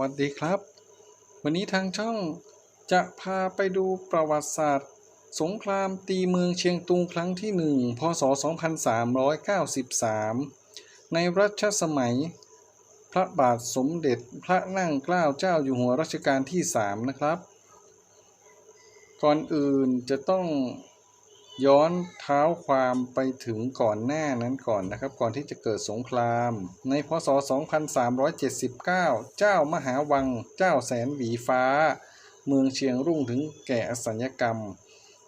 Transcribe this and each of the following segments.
วัสดีครับ วันนี้ทางช่องจะพาไปดูประวัติศาสตร์ สงครามตีเมืองเชียงตุงครั้งที่ 1 พศ 2393 ในรัชสมัย พระบาทสมเด็จพระนั่งเกล้าเจ้าอยู่หัวรัชกาลที่ 3 นะครับ ก่อนอื่นจะต้อง ย้อนเท้าความไปถึงก่อนหน้านั้นก่อนนะครับ ก่อนที่จะเกิดสงคราม ในพศ 2379 เจ้ามหาวัง เจ้าแสนหวีฟ้า เมืองเชียงรุ่งถึงแก่อสัญญกรรม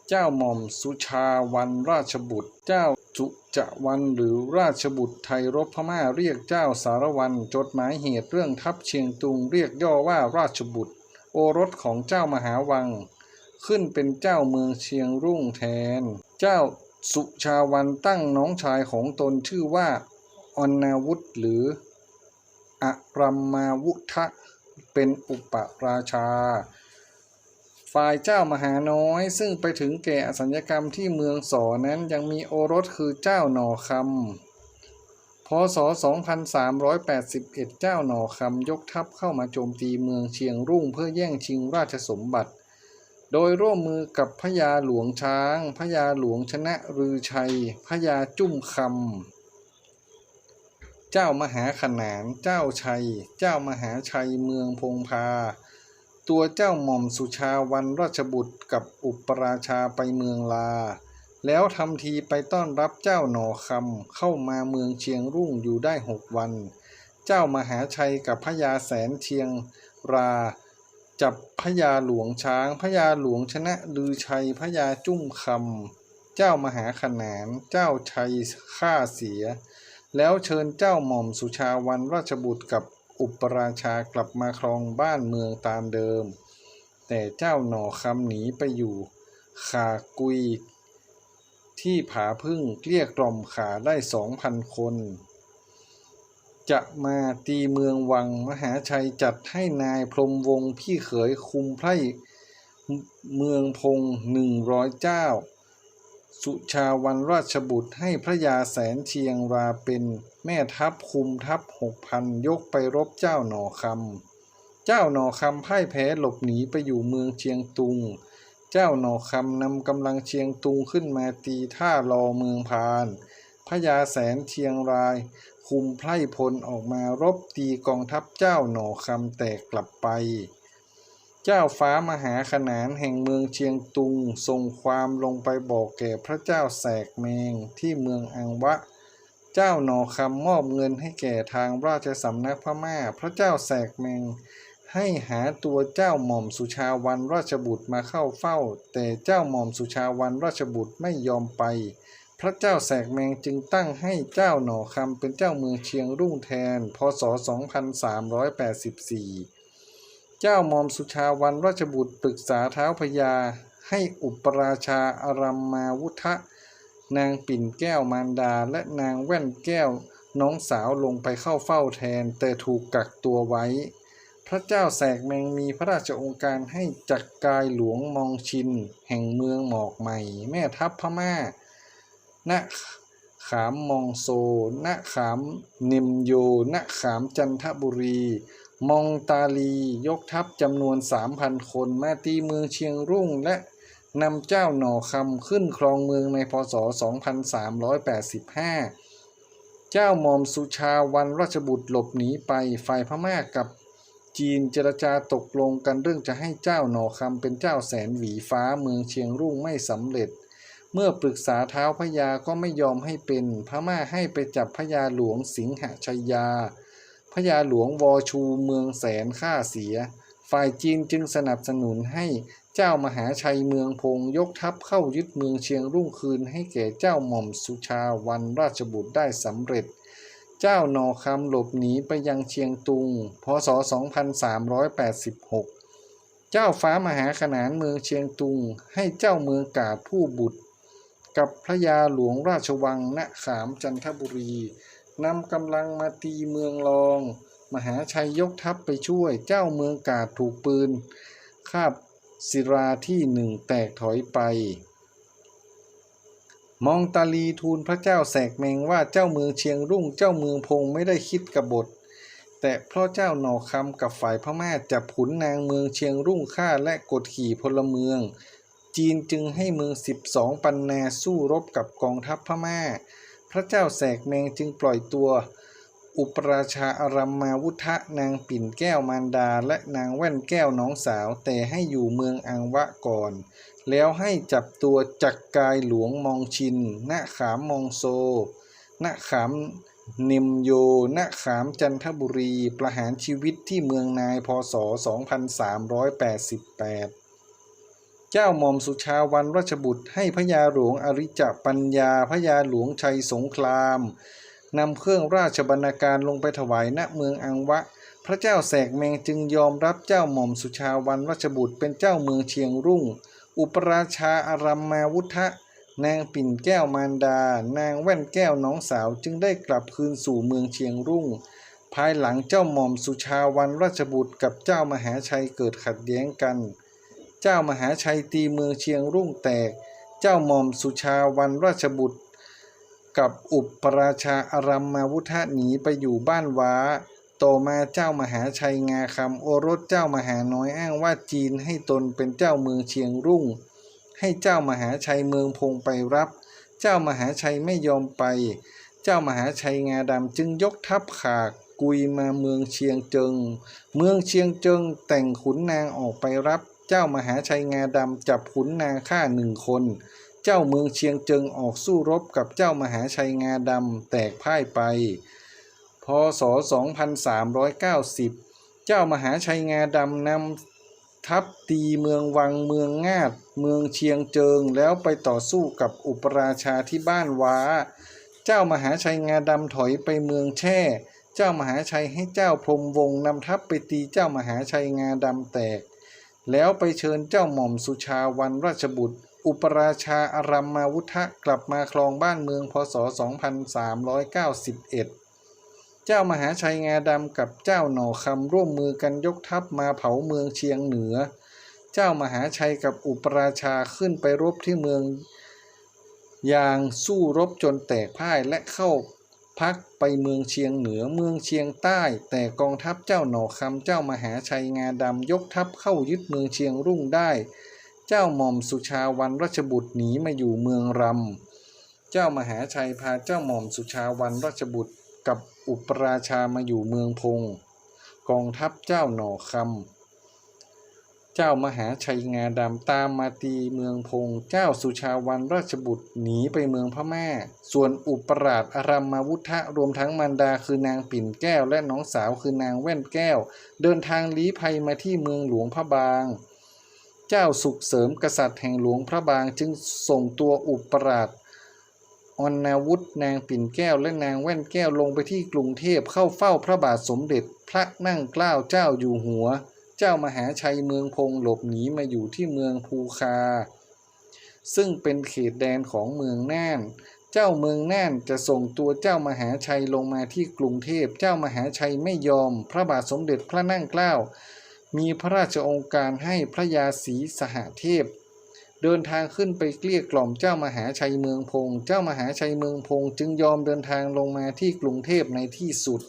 เจ้าหม่อมสุชาวันราชบุตร เจ้าจุจะวันหรือราชบุตรไทยรบพม่าเรียกเจ้าสารวันจดหมายเหตุเรื่องทัพเชียงตุงเรียกย่อว่าราชบุตร โอรสของเจ้ามหาวัง ขึ้นเป็นเจ้าเมืองเชียงรุ่งแทน เจ้าสุชาวันตั้งน้องชายของตนชื่อว่าอนนาวุธหรืออะรัมมาวุทะเป็นอุปราชา ฝ่ายเจ้ามหาน้อยซึ่งไปถึงแก่อสัญญกรรมที่เมืองสอนั้นยังมีโอรสคือเจ้าหนอคำพศ 2381 เจ้าหนอคำยกทัพเข้ามาโจมตีเมืองเชียงรุ่งเพื่อแย่งชิงราชสมบัติ โดยร่วมมือกับพญาหลวงช้างพญาหลวงชนะรือชัยพญาจุ้มคำ เจ้ามหาขนาน เจ้าชัย เจ้ามหาชัยเมืองพงพา ตัวเจ้าหม่อมสุชาวันราชบุตรกับอุปราชาไปเมืองลา แล้วทำทีไปต้อนรับเจ้าหนอคำเข้ามาเมืองเชียงรุ่งอยู่ได้หกวัน เจ้ามหาชัยกับพญาแสนเชียงรา จับพญาหลวงช้างพญาหลวงชนะลือชัยพญาจุ้มคำเจ้ามหาขนานเจ้าชัยฆ่าเสีย แล้วเชิญเจ้าหม่อมสุชาวันราชบุตรกับอุปราชากลับมาครองบ้านเมืองตามเดิม แต่เจ้าหน่อคำหนีไปอยู่ขากุยที่ผาพึ่งเกลี้ยกล่อมขาได้สองพันคน จะมาตีเมืองวังมหาชัยจัดให้นายพรมวงศ์พี่เขยคุมไพร่เมืองพงหนึ่งร้อยเจ้า สุชาวันราชบุตรให้พระยาแสนเชียงราเป็นแม่ทัพคุมทัพหกพันยกไปรบเจ้าหนอคำ เจ้าหนอคำพ่ายแพ้หลบหนีไปอยู่เมืองเชียงตุง เจ้าหนอคำนำกำลังเชียงตุงขึ้นมาตีท่ารอเมืองพานพระยาแสนเชียงราย คุมไพร่พลออกมารบตีกองทัพเจ้าหนอคำแตกกลับไป เจ้าฟ้ามหาขนานแห่งเมืองเชียงตุงส่งความลงไปบอกแก่พระเจ้าแสกเมงที่เมืองอังวะ เจ้าหนอคำมอบเงินให้แก่ทางราชสำนักพม่า พระเจ้าแสกเมงให้หาตัวเจ้าหม่อมสุชาวันราชบุตรมาเข้าเฝ้า แต่เจ้าหม่อมสุชาวันราชบุตรไม่ยอมไป พระเจ้าแสกแมงจึงตั้งให้เจ้าหน่อคำเป็นเจ้าเมืองเชียงรุ่งแทน พศ 2384 เจ้าหมอมสุชาวันราชบุตรปรึกษาเท้าพญาให้อุปราชาอารัมมาวุทะนางปิ่นแก้วมารดาและนางแว่นแก้วน้องสาวลงไปเข้าเฝ้าแทน แต่ถูกกักตัวไว้ พระเจ้าแสกแมงมีพระราชองค์การให้จักรกายหลวงมองชิน แห่งเมืองหมอกใหม่ แม่ทัพพม่า ณขามมองโซณขามนิมโยณขามจันทบุรี มองตาลียกทัพจำนวน 3,000 คนมาตีเมืองเชียงรุ่งและนำเจ้าหน่อคำขึ้นครองเมืองในพศ 2385 เจ้าหมอมสุชาวันราชบุตรหลบหนีไปฝ่ายพม่ากับจีนเจรจาตกลงกันเรื่องจะให้เจ้าหน่อคำเป็นเจ้าแสนหวีฟ้าเมืองเชียงรุ่งไม่สำเร็จ เมื่อปรึกษาเท้าพญาก็ไม่ยอมให้เป็น พม่าให้ไปจับพญาหลวงสิงหชัยยา พญาหลวงวอชูเมืองแสนฆ่าเสีย ฝ่ายจีนจึงสนับสนุนให้เจ้ามหาชัยเมืองพงยกทัพเข้ายึดเมืองเชียงรุ่งคืนให้แก่เจ้าหม่อมสุชาวันราชบุตรได้สำเร็จ เจ้านอคำหลบหนีไปยังเชียงตุง พศ 2386 เจ้าฟ้ามหาขนานเมืองเชียงตุงให้เจ้าเมืองกาดผู้บุตร กับพระยาหลวงราชวังณขามจันทบุรีนำกำลังมาตีเมืองรอง มหาชัยยกทัพไปช่วยเจ้าเมืองกาดถูกปืนคาบศิราที่หนึ่งแตกถอยไป มองตาลีทูลพระเจ้าแสกเมงว่าเจ้าเมืองเชียงรุ่งเจ้าเมืองพงไม่ได้คิดกบฏ แต่เพราะเจ้าหนอคำกับฝ่ายพม่าจับขุนนางเมืองเชียงรุ่งฆ่าและกดขี่พลเมือง จีนจึงให้เมืองสิบสองปันนาสู้รบกับกองทัพพม่า พระเจ้าแสกแมงจึงปล่อยตัว อุปราชาอารัมมาวุธะนางปิ่นแก้วมารดา และนางแว่นแก้วน้องสาว แต่ให้อยู่เมืองอังวะก่อน แล้วให้จับตัวจักกายหลวงมองชินณขามมองโซณขามนิมโยณขามจันทบุรี ประหารชีวิตที่เมืองนายพศ 2388 จ้าหม่อมสุชาวันราชบุตรให้พระยาหลวงอริจปัญญาพระยาหลวงชัยสงครามนำเครื่องราชบรรณาการลงไปถวายณเมืองอังวะ พระเจ้าแสกแมงจึงยอมรับเจ้าหม่อมสุชาวันราชบุตรเป็นเจ้าเมืองเชียงรุ่ง อุปราชาอารัมมาวุธะนางปิ่นแก้วมารดา นางแว่นแก้วน้องสาวจึงได้กลับคืนสู่เมืองเชียงรุ่ง ภายหลังเจ้าหม่อมสุชาวันราชบุตรกับเจ้ามหาชัยเกิดขัดแย้งกัน เจ้ามหาชัยตีเมืองเชียงรุ่งแตก เจ้าหม่อมสุชาวันราชบุตร กับอุปราชาอารัมมาวุธะหนีไปอยู่บ้านว้า ต่อมาเจ้ามหาชัยงาคำโอรสเจ้ามหาน้อยอ้างว่าจีนให้ตนเป็นเจ้าเมืองเชียงรุ่ง ให้เจ้ามหาชัยเมืองพงไปรับ เจ้ามหาชัยไม่ยอมไป เจ้ามหาชัยงาดำจึงยกทัพขากกุยมาเมืองเชียงเจิง เมืองเชียงเจิงแต่งขุนนางออกไปรับ เจ้ามหาชัยงาดำจับขุนนางฆ่าหนึ่งคน เจ้าเมืองเชียงเจิงออกสู้รบกับเจ้ามหาชัยงาดำแตกพ่ายไป พศ 2390 เจ้ามหาชัยงาดำนำทัพตีเมืองวังเมืองงาด เมืองเชียงเจิงแล้วไปต่อสู้กับอุปราชาที่บ้านว้า เจ้ามหาชัยงาดำถอยไปเมืองแช่เจ้ามหาชัยให้เจ้าพรมวงศ์นำทัพไปตีเจ้ามหาชัยงาดำแตก แล้วไปเชิญเจ้าหม่อมสุชาวันราชบุตร อุปราชาอารัมมาวุธะกลับมาครองบ้านเมืองพศ 2391 เจ้ามหาชัยงาดำกับเจ้าหน่อคำร่วมมือกันยกทัพมาเผาเมืองเชียงเหนือ เจ้ามหาชัยกับอุปราชาขึ้นไปรบที่เมืองยางสู้รบจนแตกพ่ายและเข้า พักไปเมืองเชียงเหนือเมืองเชียงใต้ แต่กองทัพเจ้าหน่อคำเจ้ามหาชัยงาดำยกทัพเข้ายึดเมืองเชียงรุ่งได้ เจ้าหม่อมสุชาวันราชบุตรหนีมาอยู่เมืองรำเจ้ามหาชัยพาเจ้าหม่อมสุชาวันราชบุตรกับอุปราชามาอยู่เมืองพง กองทัพเจ้าหน่อคำ เจ้ามหาชัยงาดำตามมาตีเมืองพง เจ้าสุชาวันราชบุตรหนีไปเมืองพม่า ส่วนอุปราชอารัมมาวุธะรวมทั้งมารดาคือนางปิ่นแก้วและน้องสาวคือนางแว่นแก้ว เดินทางลี้ภัยมาที่เมืองหลวงพระบาง เจ้าสุขเสริมกษัตริย์แห่งหลวงพระบางจึงส่งตัวอุปราชอนาวุธนางปิ่นแก้วและนางแว่นแก้วลงไปที่กรุงเทพเข้าเฝ้าพระบาทสมเด็จพระนั่งเกล้าเจ้าอยู่หัว เจ้ามหาชัยเมืองพงหลบหนีมาอยู่ที่เมืองภูคา ซึ่งเป็นเขตแดนของเมืองน่าน เจ้าเมืองน่านจะส่งตัวเจ้ามหาชัยลงมาที่กรุงเทพ เจ้ามหาชัยไม่ยอม พระบาทสมเด็จพระนั่งเกล้า มีพระราชองค์การให้พระยาศรีสหเทพ เดินทางขึ้นไปเกลี้ยกล่อมเจ้ามหาชัยเมืองพง เจ้ามหาชัยเมืองพงจึงยอมเดินทางลงมาที่กรุงเทพในที่สุด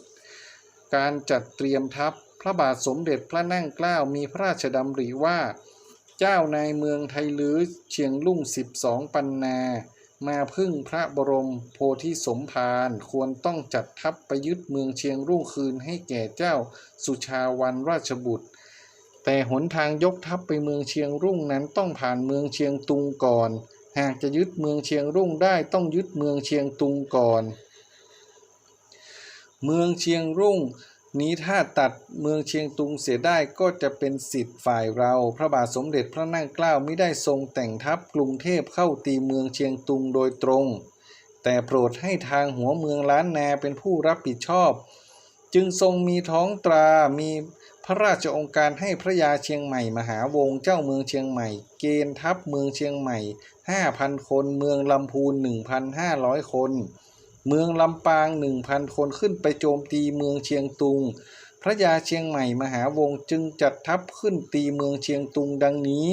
การจัดเตรียมทัพ พระบาทสมเด็จพระนั่งเกล้ามีพระราชดำริว่า เจ้านายเมืองไทยลือเชียงลุ่งสิบสองปันนา มาพึ่งพระบรมโพธิสมภารควรต้องจัดทัพไปยึดเมืองเชียงรุ่งคืนให้แก่เจ้าสุชาวันราชบุตร แต่หนทางยกทัพไปเมืองเชียงรุ่งนั้นต้องผ่านเมืองเชียงตุงก่อน หากจะยึดเมืองเชียงรุ่งได้ต้องยึดเมืองเชียงตุงก่อน เมืองเชียงรุ่ง นี้ถ้าตัดเมืองเชียงตุงเสียได้ก็จะเป็นสิทธิ์ฝ่ายเรา พระบาทสมเด็จพระนั่งเกล้าไม่ได้ทรงแต่งทัพกรุงเทพเข้าตีเมืองเชียงตุงโดยตรง แต่โปรดให้ทางหัวเมืองล้านนาเป็นผู้รับผิดชอบ จึงทรงมีท้องตรา มีพระราชองค์การให้พระยาเชียงใหม่มหาวงศ์เจ้าเมืองเชียงใหม่ เกณฑ์ทัพเมืองเชียงใหม่ 5,000 คน เมืองลำพูน 1,500 คน เมืองลำปาง 1,000 คนขึ้นไปโจมตีเมืองเชียงตุง พระยาเชียงใหม่มหาวงศ์จึงจัดทัพขึ้นตีเมืองเชียงตุงดังนี้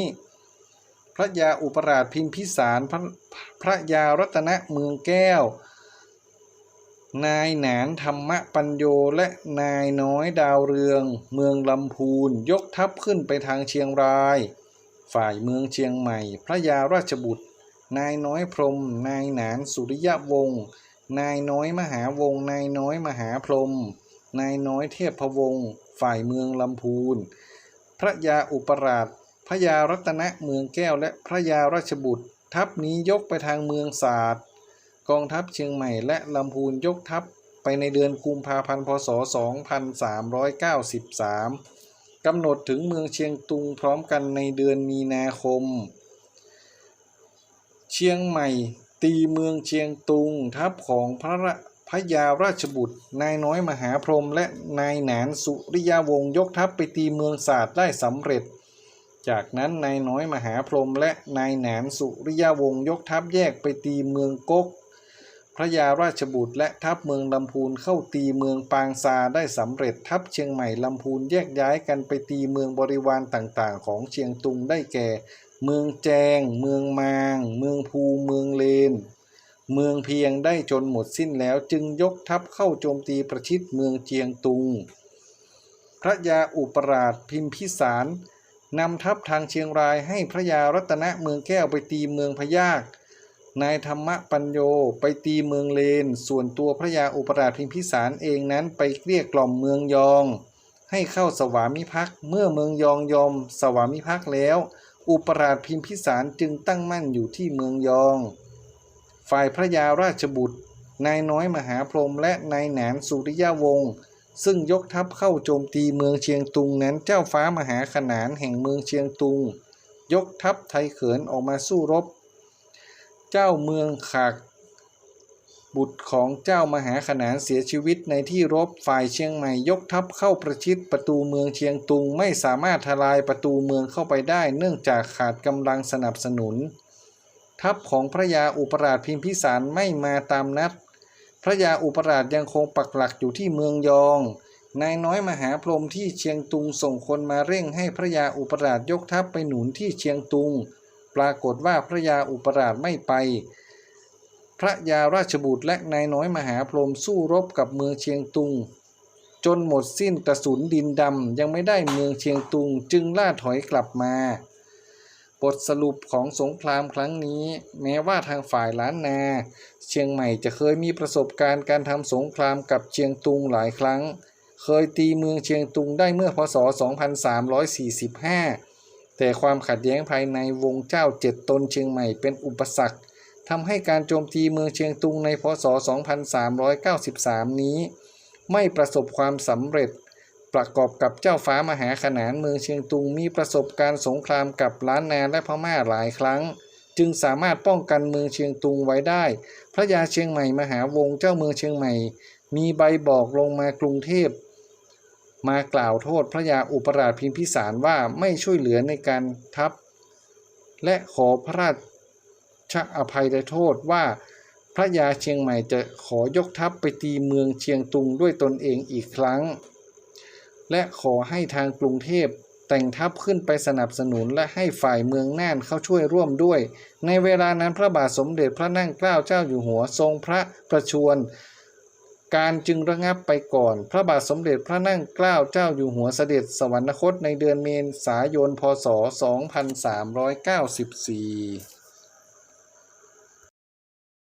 พระยาอุปราชพิมพิสารพระพระยารัตนเมืองแก้ว นายหนานธรรมปัญโยและนายน้อยดาวเรือง เมืองลำพูนยกทัพขึ้นไปทางเชียงราย ฝ่ายเมืองเชียงใหม่ พระยาราชบุตร นายน้อยพรม นายหนานสุริยะวงศ์ นายน้อยมหาวง นายน้อยมหาพรม นายน้อยเทพพวงศ์ฝ่ายเมืองลำพูน พระยาอุปราช พระยารัตนเมืองแก้วและพระยาราชบุตร ทัพนี้ยกไปทางเมืองศาสตร์ กองทัพเชียงใหม่และลำพูนยกทัพไปในเดือนกุมภาพันธ์พศ 2393 กำหนดถึงเมืองเชียงตุงพร้อมกันในเดือนมีนาคม เชียงใหม่ ตีเมืองเชียงตุง ทัพของพระพระยาราชบุตร นายน้อยมหาพรหมและนายหนานสุริยาวงศ์ยกทัพไปตีเมืองศาสตร์ได้สำเร็จ จากนั้นนายน้อยมหาพรหมและนายหนานสุริยาวงศ์ยกทัพแยกไปตีเมืองก๊กพระยาราชบุตรและทัพเมืองลำพูนเข้าตีเมืองปางซาได้สำเร็จทัพเชียงใหม่ลำพูนแยกย้ายกันไปตีเมืองบริวารต่างๆ ของเชียงตุงได้แก่ เมืองแจง เมืองมาง เมืองภู เมืองเลน เมืองเพียงได้จนหมดสิ้นแล้วจึงยกทัพเข้าโจมตีประชิดเมืองเจียงตุง พระยาอุปราชพิมพิสารนำทัพทางเชียงรายให้พระยารัตนเมืองแก้วไปตีเมืองพยากนายธรรมปัญโยไปตีเมืองเลน ส่วนตัวพระยาอุปราชพิมพิสารเองนั้นไปเกลี้ยกล่อมเมืองยอง ให้เข้าสวามิภักดิ์เมื่อเมืองยองยอมสวามิภักดิ์แล้ว อุปราชพิมพิสารจึงตั้งมั่นอยู่ที่เมืองยอง ฝ่ายพระยาราชบุตร นายน้อยมหาพรหมและนายหนานสุริยวงศ์ซึ่งยกทัพเข้าโจมตีเมืองเชียงตุงนั้นเจ้าฟ้ามหาขนานแห่งเมืองเชียงตุง ยกทัพไทยเขินออกมาสู้รบ เจ้าเมืองขาก บุตรของเจ้ามหาขนานเสียชีวิตในที่รบฝ่ายเชียงใหม่ยกทัพเข้าประชิดประตูเมืองเชียงตุงไม่สามารถทลายประตูเมืองเข้าไปได้ เนื่องจากขาดกำลังสนับสนุน ทัพของพระยาอุปราชพิมพิสารไม่มาตามนัด พระยาอุปราชยังคงปักหลักอยู่ที่เมืองยองนายน้อยมหาพรหมที่เชียงตุงส่งคนมาเร่งให้พระยาอุปราชยกทัพไปหนุนที่เชียงตุง ปรากฏว่าพระยาอุปราชไม่ไป พระยาราชบุตรและนายน้อยมหาพรหมสู้รบกับเมืองเชียงตุง จนหมดสิ้นกระสุนดินดำยังไม่ได้เมืองเชียงตุงจึงล่าถอยกลับมา บทสรุปของสงครามครั้งนี้ แม้ว่าทางฝ่ายล้านนา เชียงใหม่จะเคยมีประสบการณ์การทำสงครามกับเชียงตุงหลายครั้ง เคยตีเมืองเชียงตุงได้เมื่อพศ 2345 แต่ความขัดแย้งภายในวงเจ้าเจ็ดตนเชียงใหม่เป็นอุปสรรค ทำให้การโจมตีเมืองเชียงตุงในพศ 2393 นี้ ไม่ประสบความสำเร็จ ประกอบกับเจ้าฟ้ามหาขนานเมืองเชียงตุงมีประสบการณ์สงครามกับล้านนาและพม่าหลายครั้ง จึงสามารถป้องกันเมืองเชียงตุงไว้ได้ พระยาเชียงใหม่มหาวงศ์เจ้าเมืองเชียงใหม่ มีใบบอกลงมากรุงเทพมากล่าวโทษพระยาอุปราชพิมพิสารว่าไม่ช่วยเหลือในการทัพ และขอพระราช อภัยโทษว่า พระยาเชียงใหม่จะขอยกทัพไปตีเมืองเชียงตุงด้วยตนเองอีกครั้ง และขอให้ทางกรุงเทพแต่งทัพขึ้นไปสนับสนุนและให้ฝ่ายเมืองน่านเข้าช่วยร่วมด้วย ในเวลานั้นพระบาทสมเด็จพระนั่งเกล้าเจ้าอยู่หัวทรงพระประชวรการจึงระงับไปก่อน พระบาทสมเด็จพระนั่งเกล้าเจ้าอยู่หัวเสด็จสวรรคตในเดือนเมษายน พศ 2394